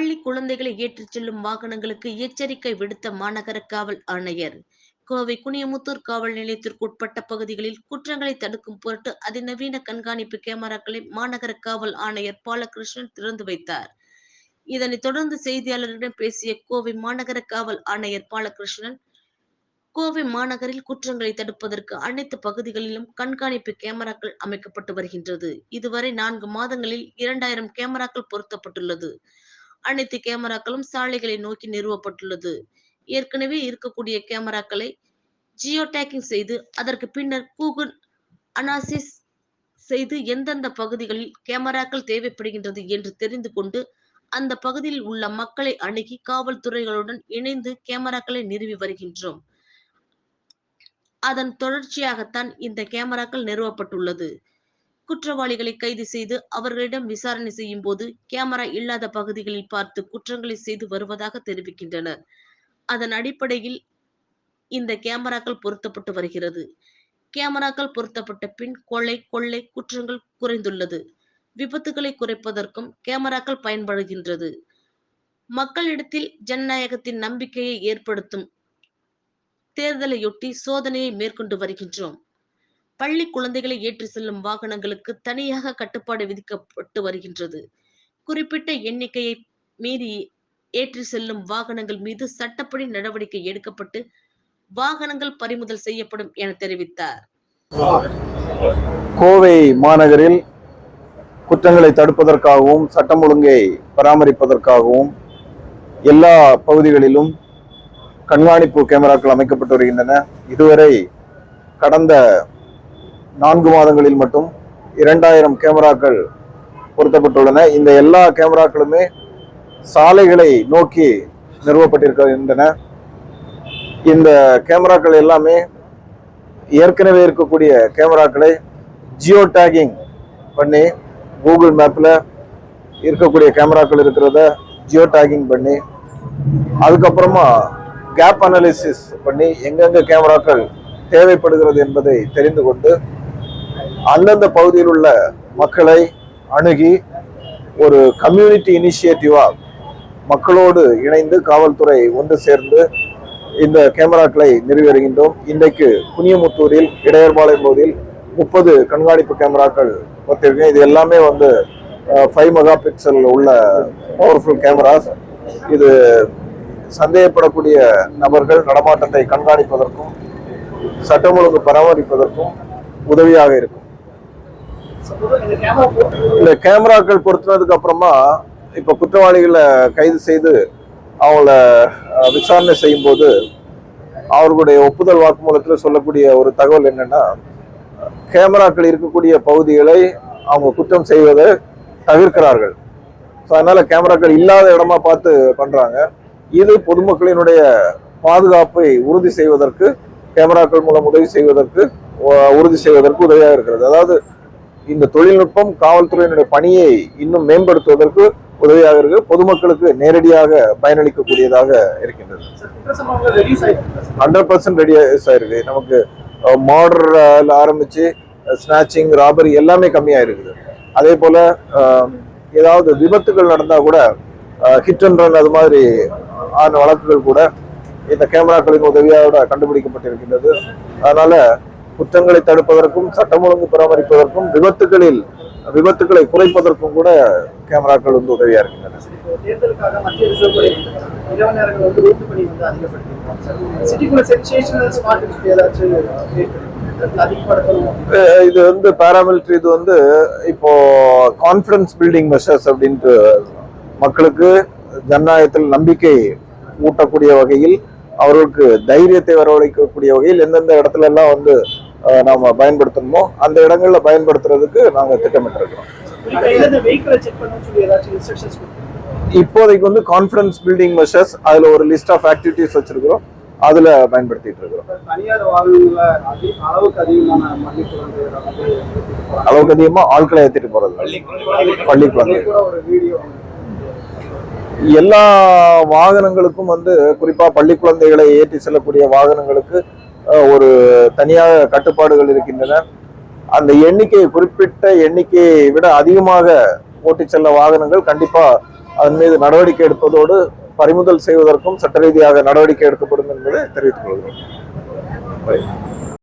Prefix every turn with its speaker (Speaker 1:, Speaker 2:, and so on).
Speaker 1: பள்ளி குழந்தைகளை ஏற்றிச் செல்லும் வாகனங்களுக்கு எச்சரிக்கை விடுத்த மாநகர காவல் ஆணையர். கோவை குனியமுத்தூர் காவல் நிலையத்திற்குட்பட்ட பகுதிகளில் குற்றங்களை தடுக்கும் பொருட்டு அதிநவீன கண்காணிப்பு கேமராக்களை மாநகர காவல் ஆணையர் பாலகிருஷ்ணன் திறந்து வைத்தார். இதனைத் தொடர்ந்து செய்தியாளர்களிடம் பேசிய கோவை மாநகர காவல் ஆணையர் பாலகிருஷ்ணன் கோவை மாநகரில் குற்றங்களை தடுப்பதற்கு அனைத்து பகுதிகளிலும் கண்காணிப்பு கேமராக்கள் அமைக்கப்பட்டு வருகின்றது. இதுவரை நான்கு மாதங்களில் இரண்டாயிரம் கேமராக்கள் பொருத்தப்பட்டுள்ளது. அனைத்து கேமராக்களும் சாலைகளை நோக்கி நிறுவப்பட்டுள்ளது. ஏற்கனவே இருக்கக்கூடிய கேமராக்களை ஜியோ டேக்கிங் செய்து அதற்கு பின்னர் கூகுள் அனாசிஸ் செய்து எந்தெந்த பகுதிகளில் கேமராக்கள் தேவைப்படுகின்றது என்று தெரிந்து கொண்டு அந்த பகுதியில் உள்ள மக்களை அணுகி காவல்துறைகளுடன் இணைந்து கேமராக்களை நிறுவி வருகின்றோம். அதன் தொடர்ச்சியாகத்தான் இந்த கேமராக்கள் நிறுவப்பட்டுள்ளது. குற்றவாளிகளை கைது செய்து அவர்களிடம் விசாரணை செய்யும் போது கேமரா இல்லாத பகுதிகளில் பார்த்து குற்றங்களை செய்து வருவதாக தெரிவிக்கின்றனர். அதன் அடிப்படையில் இந்த கேமராக்கள் பொருத்தப்பட்டு வருகிறது. கேமராக்கள் பொருத்தப்பட்ட பின் கொலை கொள்ளை குற்றங்கள் குறைந்துள்ளது. விபத்துகளை குறைப்பதற்கும் கேமராக்கள் பயன்படுகின்றது. மக்களிடத்தில் ஜனநாயகத்தின் நம்பிக்கையை ஏற்படுத்தும் தேர்தலையொட்டி சோதனையை மேற்கொண்டு வருகின்றோம். பள்ளி குழந்தைகளை ஏற்றி செல்லும் வாகனங்களுக்கு தனியாக கட்டுப்பாடு விதிக்கப்பட்டு வருகின்றது. குறிப்பிட்ட எண்ணிக்கையை மீறி ஏற்றி செல்லும் வாகனங்கள் மீது சட்டப்படி நடவடிக்கை எடுக்கப்பட்டு வாகனங்கள் பறிமுதல் செய்யப்படும் என தெரிவித்தார்.
Speaker 2: கோவை மாநகரில் குற்றங்களை தடுப்பதற்காகவும் சட்டம் ஒழுங்கை பராமரிப்பதற்காகவும் எல்லா பகுதிகளிலும் கண்காணிப்பு கேமராக்கள் அமைக்கப்பட்டு வருகின்றன. இதுவரை கடந்த நான்கு மாதங்களில் மட்டும் இரண்டாயிரம் கேமராக்கள் பொருத்தப்பட்டுள்ளன. இந்த எல்லா கேமராக்களுமே சாலைகளை நோக்கி நிறுவப்பட்டிருக்கின்றன. இந்த கேமராக்கள் எல்லாமே ஏற்கனவே இருக்கக்கூடிய கேமராக்களை ஜியோ டேகிங் பண்ணி கூகுள் மேப்பில் இருக்கக்கூடிய கேமராக்கள் இருக்கிறத ஜியோ டேகிங் பண்ணி அதுக்கப்புறமா கேப் அனாலிசிஸ் பண்ணி எங்கெங்கே கேமராக்கள் தேவைப்படுகிறது என்பதை தெரிந்து கொண்டு அந்தந்த பகுதியில் உள்ள மக்களை அணுகி ஒரு கம்யூனிட்டி இனிஷியேட்டிவாக மக்களோடு இணைந்து காவல்துறை ஒன்று சேர்ந்து இந்த கேமராக்களை நிறுவி வருகின்றோம் இன்றைக்கு புனியமுத்தூரில் இடையர்பாளையம் பகுதியில் முப்பது கண்காணிப்பு கேமராக்கள் பார்த்துருக்கேன் இது எல்லாமே வந்து ஃபைவ் மெகா பிக்சல் உள்ள பவர்ஃபுல் கேமராஸ் இது சந்தேகப்படக்கூடிய நபர்கள் நடமாட்டத்தை கண்காணிப்பதற்கும் சட்டம் ஒழுங்கு பராமரிப்பதற்கும் உதவியாக இருக்கும். இந்த கேமராக்கள் பொருத்தினதுக்கு அப்புறமா இப்போ குற்றவாளிகளை கைது செய்து அவங்கள விசாரணை செய்யும் போது அவர்களுடைய ஒப்புதல் வாக்குமூலத்தில் சொல்லக்கூடிய ஒரு தகவல் என்னன்னா கேமராக்கள் இருக்கக்கூடிய பகுதிகளை அவங்க குற்றம் செய்வதை தவிர்க்கிறார்கள். ஸோ அதனால கேமராக்கள் இல்லாத இடமா பார்த்து பண்றாங்க. இது பொதுமக்களினுடைய பாதுகாப்பை உறுதி செய்வதற்கு கேமராக்கள் மூலம் உதவி செய்வதற்கு உறுதி செய்வதற்கு உதவியாக இருக்கிறது. அதாவது இந்த தொழில்நுட்பம் காவல்துறையினுடைய பணியை இன்னும் மேம்படுத்துவதற்கு உதவியாக இருக்கு பொதுமக்களுக்கு நேரடியாக பயனளிக்கக்கூடியதாக இருக்கின்றது. ஹண்ட்ரட் பர்சன்ட் ரெடி ஆயிருக்கு நமக்கு மாடர்ல ஆரம்பிச்சு ஸ்நாச்சிங் ராபரி எல்லாமே கம்மியாக இருக்குது. அதே போல ஏதாவது விபத்துகள் நடந்தால் கூட ஹிட் அண்ட் ரன் அது மாதிரி ஆன வழக்குகள் கூட இந்த கேமராக்களின் உதவியோட கண்டுபிடிக்கப்பட்டிருக்கின்றது. அதனால குற்றங்களை தடுப்பதற்கும் சட்டம் ஒழுங்கு பராமரிப்பதற்கும் விபத்துகளில் விபத்துகளை குறைப்பதற்கும் கூட கேமராக்கள் வந்து உதவியா இருக்கின்றன. இது வந்து பாராமிலிட்டரி இது வந்து இப்போ கான்ஃபிடன்ஸ் பில்டிங் மெஷர்ஸ் அப்படின்ட்டு மக்களுக்கு ஜனநாயகத்தில் நம்பிக்கை ஊட்டக்கூடிய வகையில் அவர்களுக்கு தைரியத்தை வரவழைக்கக்கூடிய வகையில் எந்தெந்த இடத்துல எல்லாம் வந்து நாம பயன்படுத்தணுமோ அந்த இடங்கள்ல பயன்படுத்துறதுக்கு நாங்க திட்டமிட்டிருக்கிறோம். இப்போதைக்கு வந்து கான்ஃபிடன்ஸ் பில்டிங் மெஷர்ஸ் அதுல ஒரு லிஸ்ட் ஆஃப் ஆக்டிவிட்டிஸ் வச்சிருக்கிறோம். அதுல பயன்படுத்திட்டு இருக்கிறோம்.
Speaker 3: அளவுக்கு
Speaker 2: அதிகமா ஆட்களை ஏத்திட்டு போறது. பள்ளி குழந்தைகள்
Speaker 3: வீடியோ
Speaker 2: எல்லா வாகனங்களுக்கும் வந்து குறிப்பா பள்ளி குழந்தைகளை ஏற்றி செல்லக்கூடிய வாகனங்களுக்கு ஒரு தனியாக கட்டுப்பாடுகள் இருக்கின்றன. அந்த எண்ணிக்கை குறிப்பிட்ட எண்ணிக்கையை விட அதிகமாக ஓட்டி செல்ல வாகனங்கள் கண்டிப்பாக அதன் மீது நடவடிக்கை எடுப்பதோடு பறிமுதல் செய்வதற்கும் சட்ட ரீதியாக நடவடிக்கை எடுக்கப்படும் என்பதை தெரிவித்துக் கொள்கிறோம்.